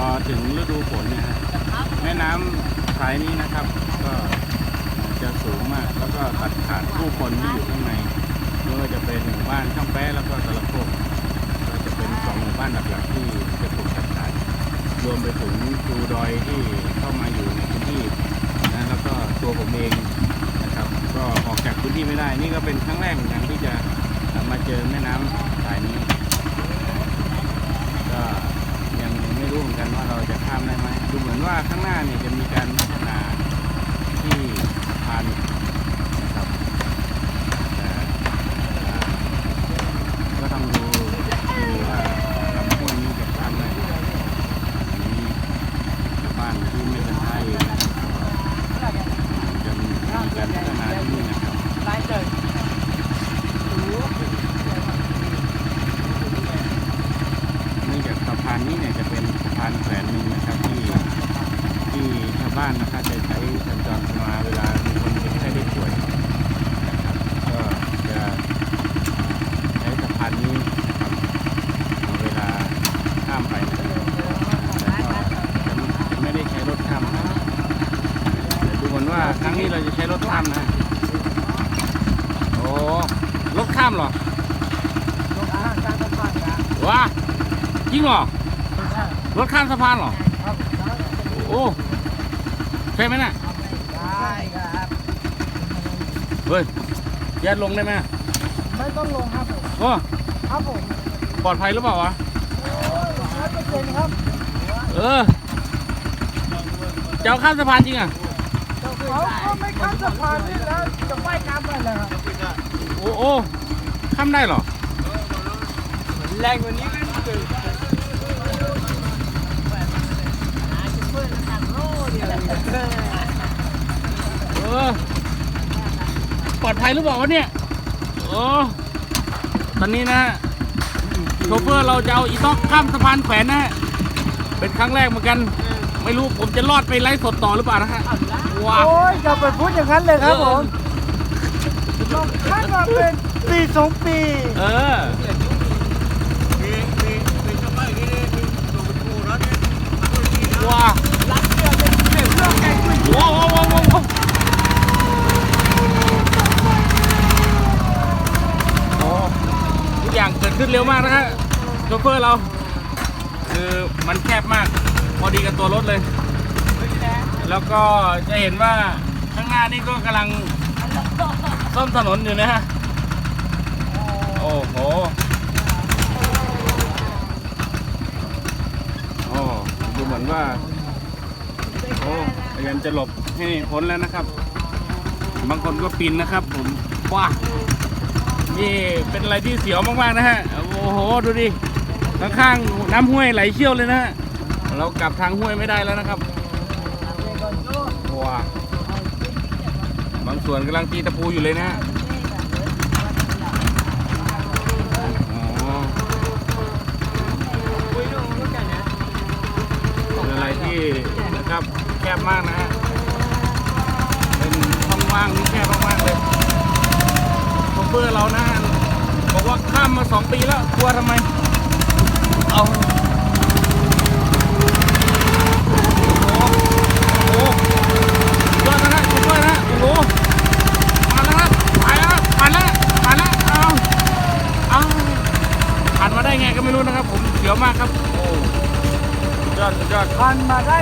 องพอถึงฤดูฝนเนี่ยฮะแม่น้ำสายนี้นะครับ ก็จะสูงมาก แล้วก็ตัดขาดผู้คนที่อยู่ข้างในไม่ว่าจะเป็นหมู่บ้านช่างแป๊ะแล้วก็ตะลโพกก็จะเป็นสองหมู่บ้านหลักๆที่จะถูกตัดขาดรวมไปถึงภูดอยที่เข้ามาอยู่ในพื้นที่นะแล้วก็ตัวผมเองนะครับ ก็ออกจากพื้นที่ไม่ได้ นี่ก็เป็นครั้งแรกเหมือนกันที่จะมาเจอแม่น้ำสายนี้ก็ยัง รู้เหมือนกันว่าเราจะข้ามได้ไหมดูเหมือนว่าข้างหน้าเนี่ยจะมีการพัฒนาที่ผ่านนะครับแต่อ่าก็ต้องดูดีว่าลำห้วยนี้จะข้ามได้ไหมอันนี้ชาวบ้านที่ไม่เป็นไทยนะครับจะมีการพัฒนาที่นี่นะครับ เนื่องจากสะพานนี้เนี่ยจะเป็นสะพานแขวนหนึ่งนะครับที่ที่ชาวบ้านนะครับจะใช้สัญจรมาเวลามีคนเจ็บไข้ได้ป่วยนะครับก็จะใช้สะพานนี้นะครับเอาเวลาข้ามไปนะครับแล้วก็จะไม่ได้ใช้รถข้ามนะเดี๋ยวดูเหมือนว่าครั้ง นี้เราจะใช้รถข้ามนะ โอ้รถข้ามเหรอว้าจริงเหรอ รถข้ามสะพานเหรอ โอ้ใช่ไหมน่ะได้ครับ เฮ้ยยัดลงได้ไหมไม่ต้องลงครับผมโอ้ครับผม ปลอดภัยหรือเปล่าวะร้อยเปอร์เซ็นต์ครับ เออจะเอาข้ามสะพานจริงอะ เขาก็ไม่ข้ามสะพานนี่แล้วจะว่ายน้ำไปเลยครับโอ้โอ้ข้ามได้เหรอแรงกว่านี้ก็คือเออปลอดภัยหรือเปล่าวะเนี่ยโอ้ตอนนี้นะฮะโชเฟอร์เราจะเอาอีต็อกข้ามสะพานแขวนนะฮะเป็นครั้งแรกเหมือนกัน ไม่รู้ผมจะรอดไปไลฟ์สดต่อหรือเปล่านะฮะ ว้าวโอ้ยอย่าไปพูดอย่างนั้นเลยครับผมลงข้ามมาเป็นปีสองปี เออ ว้าวรับเรือเป็นเรื่องแกงคุยว้าวว้าวว้าวว้าวโอ้ทุกอย่างเกิดขึ้นเร็วมากนะฮะโชเฟอร์เรา คือมันแคบมาก พอดีกับตัวรถเลย แล้วก็จะเห็นว่าข้างหน้านี่ก็กำลังซ่อมถนนอยู่นะฮะ โอ้โหโอ้ดูเหมือนว่า โอ้พยายามจะหลบให้พ้นแล้วนะครับ บางคนก็ปีนนะครับ ผมว้านี่เป็นอะไรที่เสียวมากๆนะฮะ โอ้โห ดูดิ ข้างๆน้ำห้วยไหลเชี่ยวเลยนะฮะ เรากลับทางห้วยไม่ได้แล้วนะครับ ว้าบางส่วนกำลังตีตะปูอยู่เลยนะฮะอ๋อเป็นอะไรที่นะครับแคบมากนะฮะ เป็นช่องว่างที่แคบมากๆเลยโชเฟอร์เรานะฮะบอกว่าข้ามมาสองปีแล้วกลัวทำไม เอาโอ้โหโอ้โหยอดนะฮะโชเฟอร์นะโอ้โหมาแล้วครับไปแล้วครับผ่านแล้วผ่านแล้วเอาเอาผ่านมาได้ไงก็ไม่รู้นะครับ ผมเสี ยวมากครับ โอ้ยอดสุดยอด ผ่านมาได้